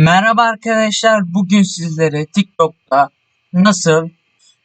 Merhaba arkadaşlar. Bugün sizlere TikTok'ta nasıl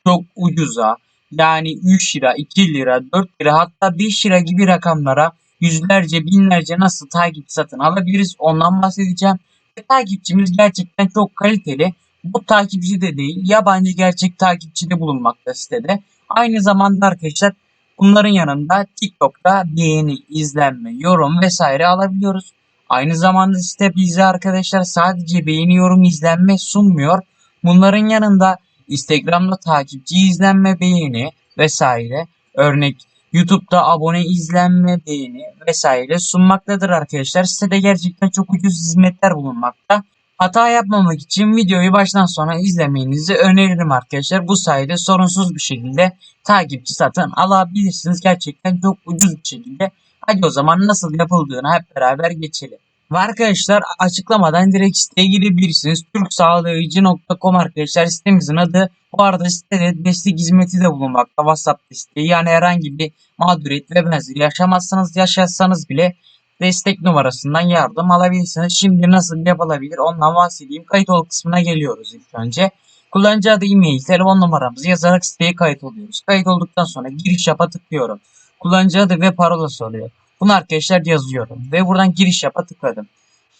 çok ucuza yani 3 lira, 2 lira, 4 lira hatta 5 lira gibi rakamlara yüzlerce, binlerce nasıl takip satın alabiliriz ondan bahsedeceğim. Ve takipçimiz gerçekten çok kaliteli. Bu takipçi de değil, yabancı gerçek takipçi de bulunmakta sitede. Aynı zamanda arkadaşlar bunların yanında TikTok'ta beğeni, izlenme, yorum vesaire alabiliyoruz. Aynı zamanda site bize arkadaşlar sadece beğeni, yorum, izlenme sunmuyor. Bunların yanında Instagram'da takipçi, izlenme, beğeni vesaire. Örnek YouTube'da abone, izlenme, beğeni vesaire sunmaktadır arkadaşlar. Sitede gerçekten çok ucuz hizmetler bulunmakta. Hata yapmamak için videoyu baştan sona izlemenizi öneririm arkadaşlar. Bu sayede sorunsuz bir şekilde takipçi satın alabilirsiniz. Gerçekten çok ucuz bir şekilde. Hadi o zaman nasıl yapıldığını hep beraber geçelim. Ve arkadaşlar açıklamadan direkt siteye girebilirsiniz. Türksağlayıcı.com arkadaşlar sitemizin adı. Bu arada sitede destek hizmeti de bulunmakta. WhatsApp desteği yani herhangi bir mağduriyet ve benzeri yaşamazsanız yaşarsanız bile destek numarasından yardım alabilirsiniz. Şimdi nasıl yapılabilir ondan bahsedeyim. Kayıt ol kısmına geliyoruz ilk önce. Kullanıcı adı, e-mail, telefon numaramızı yazarak siteye kayıt oluyoruz. Kayıt olduktan sonra giriş yapa tıklıyorum. Kullanıcı adı ve parola soruyor. Bunu arkadaşlar yazıyorum ve buradan giriş yapa tıkladım.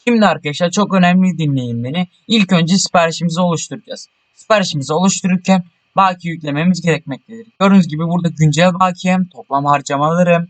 Şimdi arkadaşlar çok önemli dinleyin beni. İlk önce siparişimizi oluşturacağız. Siparişimizi oluştururken bakiye yüklememiz gerekmektedir. Gördüğünüz gibi burada güncel bakiyem, toplam harcamalarım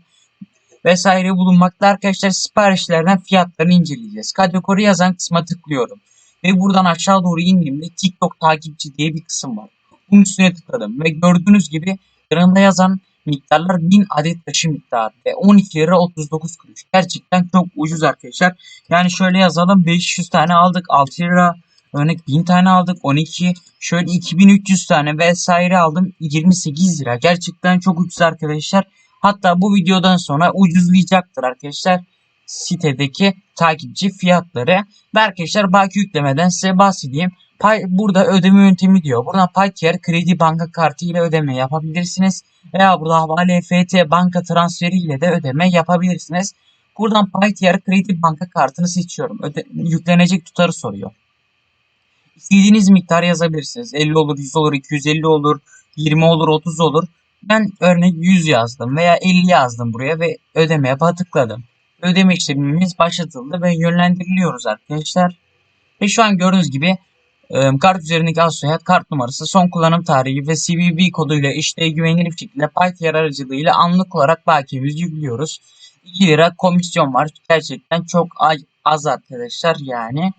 vesaire bulunmakta. Arkadaşlar siparişlerden fiyatlarını inceleyeceğiz. Kategori yazan kısma tıklıyorum. Ve buradan aşağı doğru indiğimde TikTok takipçi diye bir kısım var. Bunun üstüne tıkladım ve gördüğünüz gibi yanında yazan miktarlar 1000 adet taşı miktarı ve 12 lira 39 kuruş. Gerçekten çok ucuz arkadaşlar. Yani şöyle yazalım 500 tane aldık 6 lira. Örnek 1000 tane aldık 12. Şöyle 2300 tane vesaire aldım 28 lira. Gerçekten çok ucuz arkadaşlar. Hatta bu videodan sonra ucuzlayacaktır arkadaşlar sitedeki takipçi fiyatları. Ve arkadaşlar baki yüklemeden size bahsedeyim. Pay, burada ödeme yöntemi diyor. Buradan Payker kredi banka kartı ile ödeme yapabilirsiniz. Veya burada havale FT banka transferi ile de ödeme yapabilirsiniz. Buradan Payker kredi banka kartını seçiyorum. Öde, yüklenecek tutarı soruyor. İstediğiniz miktar yazabilirsiniz. 50 olur, 100 olur, 250 olur, 20 olur, 30 olur. Ben örnek 100 yazdım veya 50 yazdım buraya ve ödeme yapa tıkladım. Ödeme işlemimiz başlatıldı ve yönlendiriliyoruz arkadaşlar. Ve şu an gördüğünüz gibi kart üzerindeki az soyad, kart numarası, son kullanım tarihi ve CVV koduyla işte güvenilir bir şekilde Paytr aracılığıyla anlık olarak bakiyemizi yüklüyoruz. 2 lira komisyon var. Gerçekten çok az arkadaşlar yani.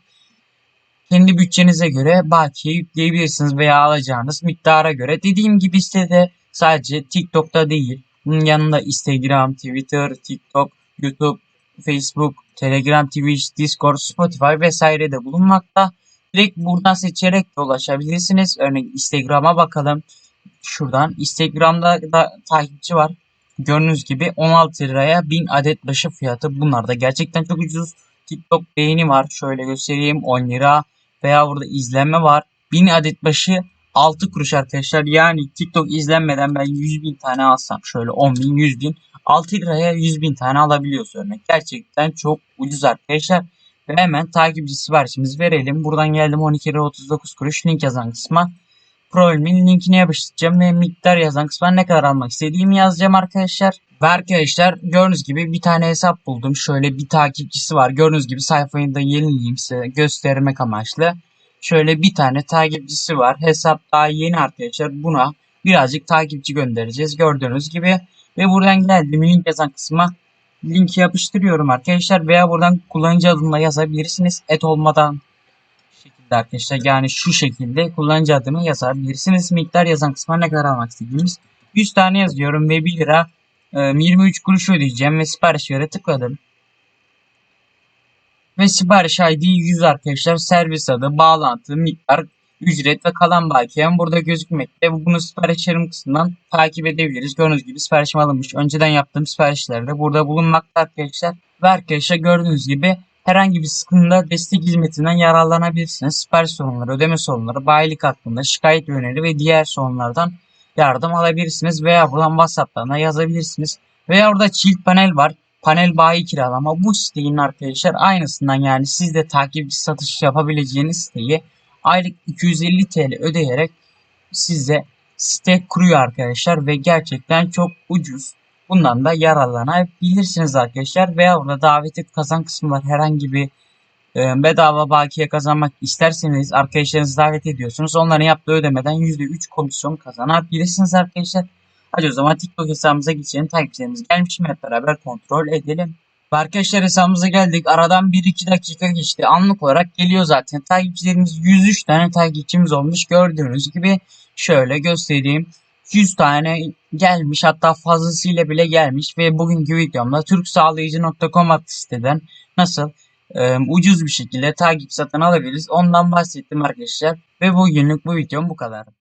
Kendi bütçenize göre bakiye yükleyebilirsiniz veya alacağınız miktara göre. Dediğim gibi sitede sadece TikTok'ta değil. Bunun yanında Instagram, Twitter, TikTok, YouTube, Facebook, Telegram, Twitch, Discord, Spotify vesaire de bulunmakta. Direkt buradan seçerek de ulaşabilirsiniz. Örneğin Instagram'a bakalım. Şuradan Instagram'da da takipçi var. Gördüğünüz gibi 16 liraya 1000 adet başı fiyatı. Bunlar da gerçekten çok ucuz. TikTok beğeni var. Şöyle göstereyim 10 lira. Veya burada izlenme var. 1000 adet başı 6 kuruş arkadaşlar. Yani TikTok izlenmeden ben 100 bin tane alsam şöyle 10 bin 100 bin 6 liraya 100 bin tane alabiliyoruz örnek. Gerçekten çok ucuz arkadaşlar. Ve hemen takipçi siparişimizi verelim. Buradan geldim 12 lira 39 kuruş link yazan kısma. Profilimin linkini yapıştıracağım ve miktar yazan kısma ne kadar almak istediğimi yazacağım arkadaşlar. Ve arkadaşlar gördüğünüz gibi bir tane hesap buldum. Şöyle bir takipçisi var. Gördüğünüz gibi sayfayı da yenileyim size göstermek amaçlı. Şöyle bir tane takipçisi var. Hesap daha yeni arkadaşlar. Buna birazcık takipçi göndereceğiz. Gördüğünüz gibi. Ve buradan geldim link yazan kısma linki yapıştırıyorum arkadaşlar. Veya buradan kullanıcı adını yazabilirsiniz. Et olmadan şekilde arkadaşlar. Yani şu şekilde kullanıcı adını yazabilirsiniz. Miktar yazan kısma ne kadar almak istediğimiz. 100 tane yazıyorum ve 1 lira 23 kuruş ödeyeceğim ve sipariş yere tıkladım. Ve sipariş ID 100 arkadaşlar. Servis adı, bağlantı, miktar, ücret ve kalan bakiyem burada gözükmekte. Bunu siparişlerim kısmından takip edebiliriz. Gördüğünüz gibi siparişim alınmış. Önceden yaptığım siparişler de burada bulunmakta arkadaşlar. Ve arkadaşlar gördüğünüz gibi herhangi bir sıkıntıda destek hizmetinden yararlanabilirsiniz. Sipariş sorunları, ödeme sorunları, bayilik hakkında şikayet yöneli ve diğer sorunlardan yardım alabilirsiniz. Veya buradan WhatsApp'tan yazabilirsiniz. Veya orada çift panel var. panel bayi kiralama bu sitenin arkadaşlar aynısından yani siz de takipçi satış yapabileceğiniz siteyi aylık 250 TL ödeyerek size site kuruyor arkadaşlar ve gerçekten çok ucuz. Bundan da yararlanabilirsiniz arkadaşlar veya orada davet et kazan kısmı var. Herhangi bir e, bedava bakiye kazanmak isterseniz arkadaşlarınızı davet ediyorsunuz. Onların yaptığı ödemeden %3 komisyon kazanabilirsiniz arkadaşlar. Hadi o zaman TikTok hesabımıza geçelim. Takipçilerimiz gelmiş mi hep beraber kontrol edelim. Arkadaşlar hesabımıza geldik. Aradan 1-2 dakika geçti. Anlık olarak geliyor zaten. Takipçilerimiz 103 tane takipçimiz olmuş. Gördüğünüz gibi şöyle göstereyim. 100 tane gelmiş hatta fazlasıyla bile gelmiş ve bugünkü videomda türksağlayıcı.com adlı siteden nasıl e, ucuz bir şekilde takip satın alabiliriz ondan bahsettim arkadaşlar ve bugünlük bu videom bu kadar.